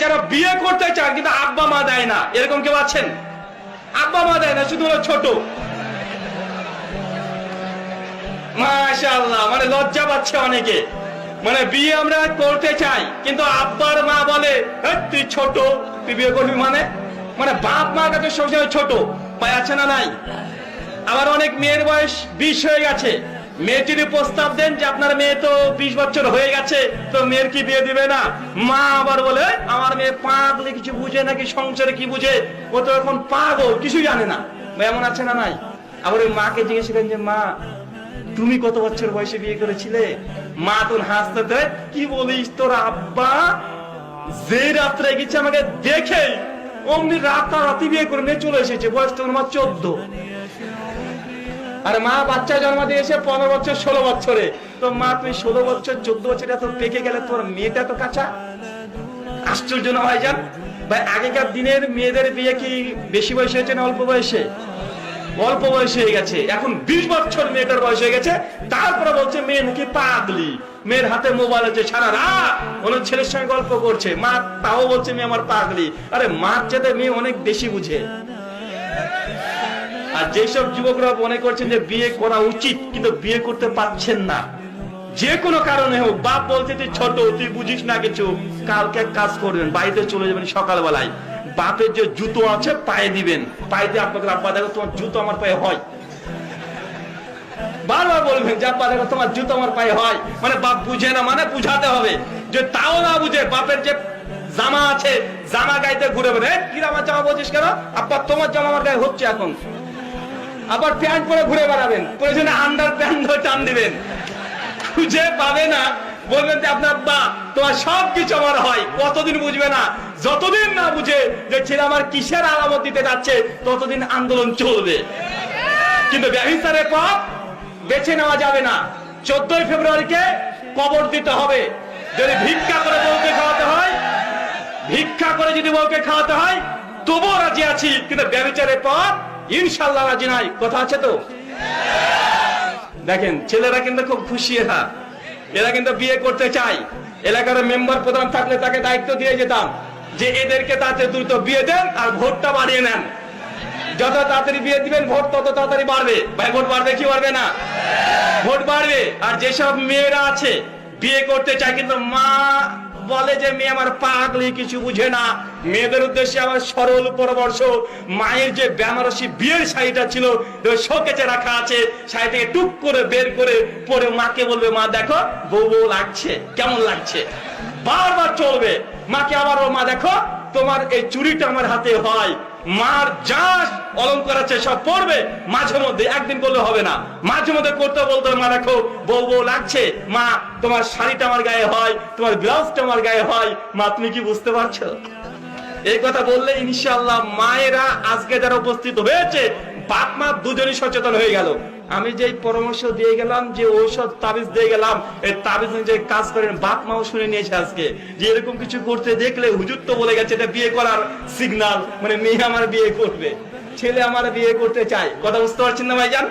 যারা বিয়ে করতে চান কিন্তু আব্বা মা দেয় না, এরকম কেউ আছেন? আব্বা মা দেয় না, শুধু ছোট। মাশাআল্লাহ মানে লজ্জা পাচ্ছে অনেকে। মানে বিয়ে আমরা করতে চাই, কিন্তু আব্বার মা বলে তুই ছোট, তুই বিয়ে করবি মানে? মানে বাপ মা কাছে সবসময় ছোট পায় আছে না নাই? আবার অনেক মেয়ের বয়স বিশ হয়ে গেছে। মেয়ে যদি প্রস্তাব দেন যে আপনার মেয়ে তো বিশ বছর হয়ে গেছে, তো মেয়ের কি বিয়ে দিবে না? মা আবার বলে, আমার মেয়ে পাগলে কিছু বুঝে নাকি? সংসারে কি বুঝে? ও তো এখন পাগল কিছু জানে না। এমন আছে না নাই? আবার ওই মাকে জিজ্ঞেস করেন যে, মা, তুমি কত বছর বয়সে বিয়ে করেছিলে? মা তোর হাসতে কি বলিস তোর আব্বা? যে রাত্রে গেছে আমাকে দেখে, অমনি রাতারাতি বিয়ে করে নিয়ে চলে এসেছে, বয়স তখন আমার চোদ্দ। আর মা বাচ্চা জন্ম দিয়েছে পনেরো বছর, ষোলো বছরে। তো মা তুমি ষোলো বছর, চোদ্দ বছর এত পেকে গেলে তোর মেয়েটা তো কাঁচা? আশ্চর্য হয় যান ভাই, আগেকার দিনের মেয়েদের বিয়ে কি বেশি বয়সে হয়েছে না অল্প বয়সে? অল্প বয়স হয়ে গেছে। এখন বিশ বছর মেয়েটার বয়স হয়ে গেছে। তারপরে বলছে, মেয়ে নাকি পাগলি। মেয়ের হাতে মোবাইল আছে, সারা রাত অন্য ছেলের সঙ্গে গল্প করছে। মা তাও বলছে, মেয়ে আমার পাগলি। আরে মার চেয়ে মেয়ে অনেক বেশি বুঝে। আর যেসব যুবকরা মনে করছেন যে বিয়ে করা উচিত, কিন্তু বিয়ে করতে পারছেন না। যে কোনো কারণে হোক, বাপ বলছে তুই ছোট, তুই বুঝিস না কিছু। কালকে কাজ করবেন, বাড়িতে চলে যাবেন সকালবেলায়। বাপের যে জুতো আছে, পায়ে দিবেন। পায়ে দিয়ে আপনাকে আব্বা, দেখো, তোমার জুতো আমার পায়ে হয়। বারবার বলবেন যে, আব্বা, দেখো, তোমার জুতো আমার পায়ে হয়। মানে বাপ বুঝে না মানে বুঝাতে হবে। যে তাও না বুঝে, বাপের যে জামা আছে, জামা গাইতে ঘুরে বেড়ে কি আমার জামা বলছিস কেন? আব্বা, তোমার জামা আমার গায়ে হচ্ছে এখন। আবার প্যান্ট পরে ঘুরে বেড়াবেন। প্রয়োজনে আন্ডার প্যান্ট ধরে টান দিবেন। খুঁজে পাবে না। বলবেন যে, আপনার বা, তোমার সব কিছু আমার হয়। কতদিন বুঝবে না? যতদিন না বুঝে যে ছেলে আমার কিসের আলামত দিতে যাচ্ছে, ততদিন আন্দোলন চলবে। কিন্তু ব্যবস্থারের পথ বেছে নেওয়া যাবে না। চোদ্দই ফেব্রুয়ারিকে কবর দিতে হবে। যদি ভিক্ষা করে বউকে খাওয়াতে হয়, ভিক্ষা করে যদি বউকে খাওয়াতে হয়, তবুও রাজি আছি। কিন্তু ব্যবচারের পর ইনশাল্লাহ রাজি নাই। কথা আছে তো? দেখেন, ছেলেরা কিন্তু খুব খুশি এরা। এরা কিন্তু বিয়ে করতে চায়। এলাকার মেম্বার প্রধান থাকলে তাকে দায়িত্ব দিয়ে যেতাম যে এদেরকে তাতে দ্রুত বিয়ে দেন আর ভোটটা বাড়িয়ে নেন। যত তাড়াতাড়ি বিয়ে দিবেন ভোট, তত তাড়াতাড়ি বাড়বে। ভাই, ভোট বাড়বে কি বাড়বে না? ভোট বাড়বে। আর যেসব মেয়েরা আছে, বিয়ে করতে চায় কিন্তু মা বলে যে মেয়ে আমার পাগলি, কিছু বুঝে না। মেয়েদের উদ্দেশ্যে আমার সরল পরামর্শ, মায়ের যে বেনারসি বিয়ের শাড়িটা ছিল শোকেচে রাখা আছে, শাড়িটাকে টুক করে বের করে পরে মাকে বলবে, মা, দেখো, বউ বউ লাগছে, কেমন লাগছে? বারবার চলবে, মাকে আবার ও মা, দেখো, তোমার এই চুরিটা আমার হাতে হয়, মার যা অলঙ্কার আছে, সব পড়বে। মাঝে মধ্যে, একদিন করলে হবে না। মাঝে মধ্যে করতে বলতে মা, দেখো, বউ বউ লাগছে। মা, তোমার শাড়িটা আমার গায়ে হয়, তোমার ব্লাউজটা আমার গায়ে হয়। মা, তুমি কি বুঝতে পারছ? এই কথা বললে, ইনশাআল্লাহ, মায়েরা আজকে যারা উপস্থিত হয়েছে বাপ মা দুজনই সচেতন হয়ে গেল। আমি যে পরামর্শ দিয়ে গেলাম, যে ঔষধ তাবিজ দিয়ে গেলাম, এই তাবিজ যে কাজ করেন বাপ মাও শুনে নিয়েছে আজকে। যে এরকম কিছু করতে দেখলে হুজুর তো বলে গেছে, এটা বিয়ে করার সিগনাল মানে মেয়ে আমার বিয়ে করবে। ছেলে আমার বিয়ে করতে চায়। কথা বুঝতে পারছেন না ভাইজান?